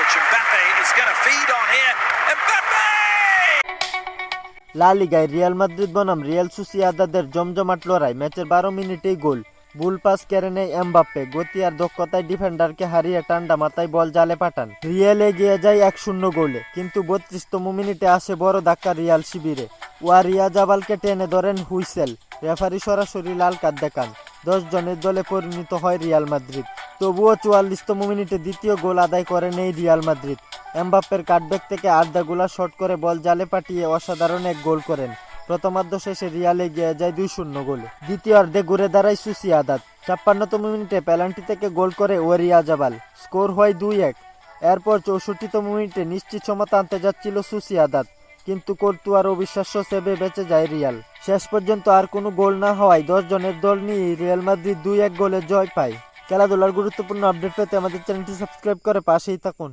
which Mbappe is going to feed on here. Mbappe! লা লিগায় Real Madrid বনাম Real সুসিয়াদাদের জমজমাট লড়াই, ম্যাচের বারো মিনিটেই গোল বুল পাস কেড়ে নেয় এমবাপ্পে গতি আর দক্ষতায় ডিফেন্ডারকে হারিয়ে ঠান্ডা মাথায় বল জালে পাঠান রিয়াল এগিয়ে যায় এক শূন্য গোলে, কিন্তু বত্রিশতম মিনিটে আসে বড় ধাক্কা রিয়াল শিবিরে ওয়ারিয়া জাবালকে টেনে ধরেন হুইসেল, রেফারি সরাসরি লাল কার্ড দেখান দশ জনের দলে পরিণত হয় রিয়াল মাদ্রিদ। তবুও চুয়াল্লিশতম মিনিটে দ্বিতীয় গোল আদায় করে নেই রিয়াল মাদ্রিদ। এমবাপ্পের কাটব্যাক থেকে আর্দাগুলা শট করে বল জালে পাঠিয়ে অসাধারণ এক গোল করেন। প্রথমার্ধ শেষে রিয়ালে গিয়ে যায় দুই শূন্য গোলে। দ্বিতীয়ার্ধে ঘুরে দাঁড়ায় সুসিয়াদাত। ছাপ্পান্নতম মিনিটে পেনাল্টি থেকে গোল করে ওয়ারিয়া জাবাল। স্কোর হয় দুই এক। এরপর চৌষট্টিতম মিনিটে নিশ্চিত সমতা আনতে যাচ্ছিল সুসি আদাত কিন্তু কর্তুয়ার অবিশ্বাস্য সেবে বেঁচে যায় রিয়াল। শেষ পর্যন্ত আর কোনো গোল না হওয়ায় দশ জনের দল নিয়ে রিয়াল মাদ্রিদ দুই এক গোলে জয় পায়। খেলাধুলার গুরুত্বপূর্ণ আপডেট পেতে আমাদের চ্যানেলটি সাবস্ক্রাইব করে পাশেই থাকুন।